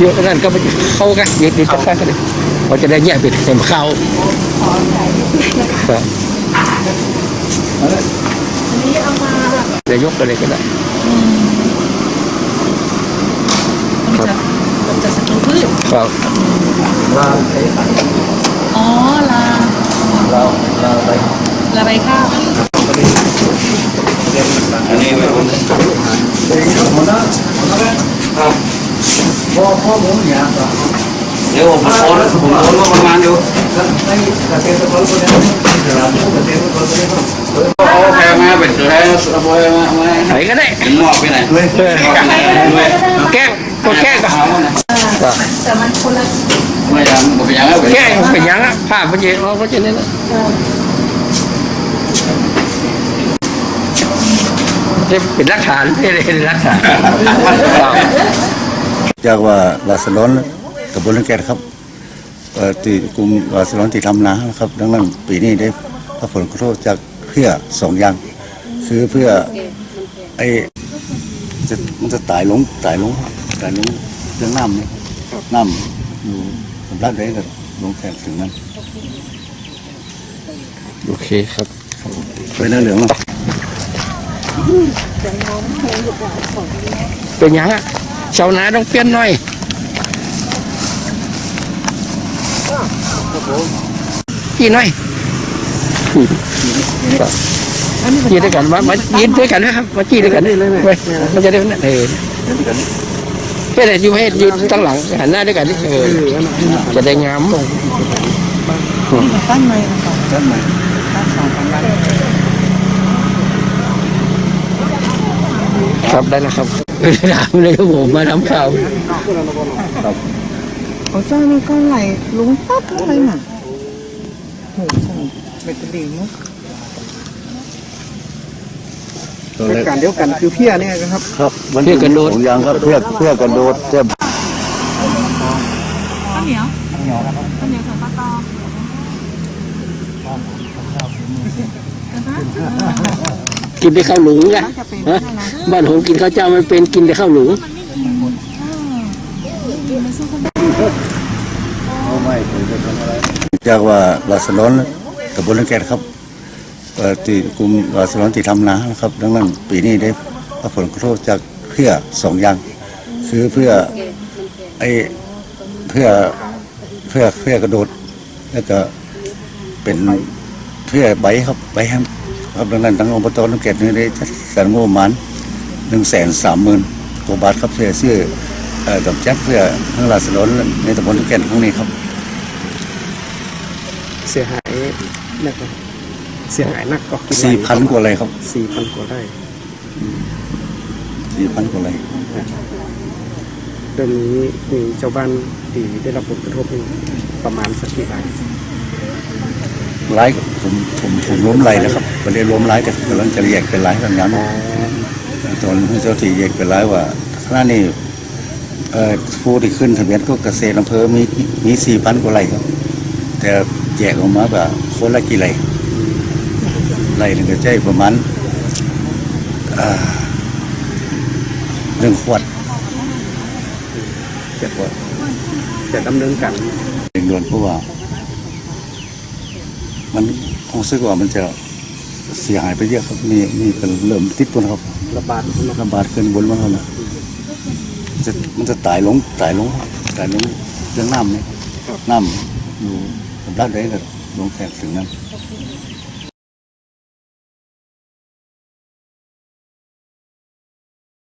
เยอะนั่นก็ไปเข้ากันเดี๋ยวเดี๋ยวจะเข้ากันเลยเราจะได้แยกเป็นเต็มเข้าครับจะยกไปเลยก็ได้ครับมันจะศัตรูพืชครับอ๋อลาเราเราไปลาใบข้าวอันนี้ไปผมเดี๋ยวผมโอนผมโอนว่าประมาณอยู่เอาแพงมาเป็นแพงเอาไปมามาไหนก็ได้เป็นหมอกไปไหนแก้ก็แก้ก็แต่มันคนละไม่ยังไม่เป็นยังแก้งเป็นยังอะผ้าพระเจ้าเราก็จะนี่นะจะเป็นหลักฐานไม่ได้เป็นหลักฐาน จากว่าลาสลอนกับบนแกนครับเอ่อที่กลุ่มลาสลอนที่ทำนานะครับ ดังนั้นปีนี้ได้รับผลกระทบจากเพื่อสองอย่าง คือเพื่อไอ้จะมันจะตายลงตายลงตายลงเรื่องน้ำเนี่ยน้ำอยู่สำลักได้ก็ลงแข่งถึงนั้นโอเคครับไปเนื้อเหลืองเนาะเป็นยังอะ ชาวนาต้องเปลี่ยนหน่อยกี่หน่อยยีด้วยกันมามายีด้วยกันนะครับมาจี้ด้วยกันเลยมันจะได้เออแค่ไหนอยู่ให้ยืนตั้งหลังหันหน้าด้วยกันนี่เออจะได้งามตั้งในมันก่อนด้านในครับได้นะครับ ถามเลยครับผมมาทำข่าวเขาจ้างมันก็ไหลลุงปั๊บอะไรน่ะโหส่งเบ็ดดีมั้งตัวแรกการเดียวกันคือเพี้ยเนี่ยนะครับ ครับมันมีสองอย่างครับเพื่อเพื่อกระโดดเพื่อข้าวเหนียวข้าวเหนียวข้าวเหนียวกับปลาตอง กินได้ข้าวหลุงกันฮะบ้านผมกินข้าวเจ้าไม่เป็นกินแต่ข้าวหลุงจากว่าลาสลอนกับบนแกนครับเอ่อที่กลุ่มลาสลอนที่ทำนานะครับ ดังนั้นปีนี้ได้รับผลกระทบจากเพื่อสองอย่าง คือเพื่อไอ้เพื่อเพื่อเพื่อกระโดดแล้วก็เป็นเพื่อใบครับใบแฮม ครับดังนั้นทางอบตน้ำเกตนี่ได้จัดสรรงบประมาณหนึ่งแสนสามหมื่นกว่าบาทครับเพื่อซื้อเอ่อกับจัดเพื่อทางลาสลอนในตำบลน้ำเกตครั้งนี้ครับ เสียหายหนักกว่าเสียหายหนักก็สี่พันกว่าเลยครับสี่พันกว่าได้สี่พันกว่าเลยเดือนนี้มีชาวบ้านที่ได้รับผลกระทบนี่ประมาณสักกี่ราย ไล่ผมผมผมล้มไล่แล้วครับไม่ได้ล้มไล่แต่กำลังจะแยกเป็นไล่ทางนั้นตอนเจ้าที่แยกเป็นไล่ว่าขณะนี้เอ่อผู้ที่ขึ้นทะเบียนก็เกษตรอำเภอมีมีสี่พันกว่าไร่ครับ แต่แยกออกมาแบบคนละกี่ไร่ไร่หนึ่งก็ใช้ประมาณอ่าหนึ่งขวดจะจะดำเนินการเร่งด่วนเพราะว่า มันรู้สึกว่ามันจะเสียหายไปเยอะครับนี่นี่ก็เริ่มติดตัวครับระบาดนะครับระบาดขึ้นบนมันแล้วนะมันจะมันจะตายลงตายลงตายลงเรื่องน้ำเนี่ยน้ำอยู่สำลักได้ก็ลงแขกถึงนั้น